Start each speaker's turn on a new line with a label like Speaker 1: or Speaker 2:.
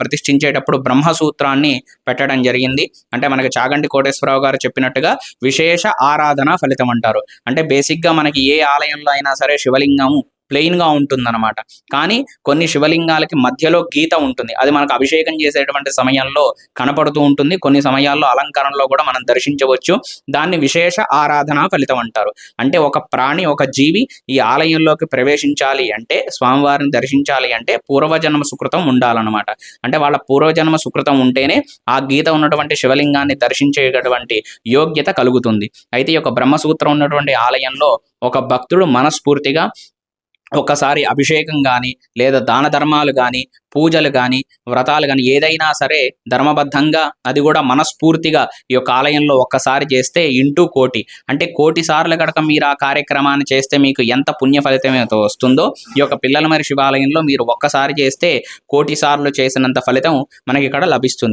Speaker 1: ప్రతిష్ఠించేటప్పుడు బ్రహ్మసూత్రాన్ని పెట్టడం జరిగింది. అంటే మనకి చాగంటి కోటేశ్వరరావు గారు చెప్పినట్టుగా విశేష ఆరాధన ఫలితం అంటారు. అంటే బేసిక్గా మనకి ఏ ఆలయంలో అయినా సరే శివలింగం ప్లెయిన్గా ఉంటుందన్నమాట. కానీ కొన్ని శివలింగాలకి మధ్యలో గీత ఉంటుంది. అది మనకు అభిషేకం చేసేటువంటి సమయంలో కనపడుతూ ఉంటుంది. కొన్ని సమయాల్లో అలంకరణలో కూడా మనం దర్శించవచ్చు. దాన్ని విశేష ఆరాధన ఫలితం అంటారు. అంటే ఒక ప్రాణి ఒక జీవి ఈ ఆలయంలోకి ప్రవేశించాలి అంటే స్వామివారిని దర్శించాలి అంటే పూర్వజన్మ సుకృతం ఉండాలన్నమాట. అంటే వాళ్ళ పూర్వజన్మ సుకృతం ఉంటేనే ఆ గీత ఉన్నటువంటి శివలింగాన్ని దర్శించేటటువంటి యోగ్యత కలుగుతుంది. అయితే ఈ యొక్క బ్రహ్మసూత్రం ఉన్నటువంటి ఆలయంలో ఒక భక్తుడు మనస్ఫూర్తిగా ఒకసారి అభిషేకం కానీ లేదా దాన ధర్మాలు కానీ పూజలు కానీ వ్రతాలు కానీ ఏదైనా సరే ధర్మబద్ధంగా అది కూడా మనస్ఫూర్తిగా ఈ యొక్క ఆలయంలో ఒక్కసారి చేస్తే ఇంటూ కోటి. అంటే కోటి సార్లు కనుక మీరు ఆ కార్యక్రమాన్ని చేస్తే మీకు ఎంత పుణ్య ఫలితం వస్తుందో ఈ యొక్క పిల్లల మరి శివాలయంలో మీరు ఒక్కసారి చేస్తే కోటి సార్లు చేసినంత ఫలితం మనకి ఇక్కడ లభిస్తుంది.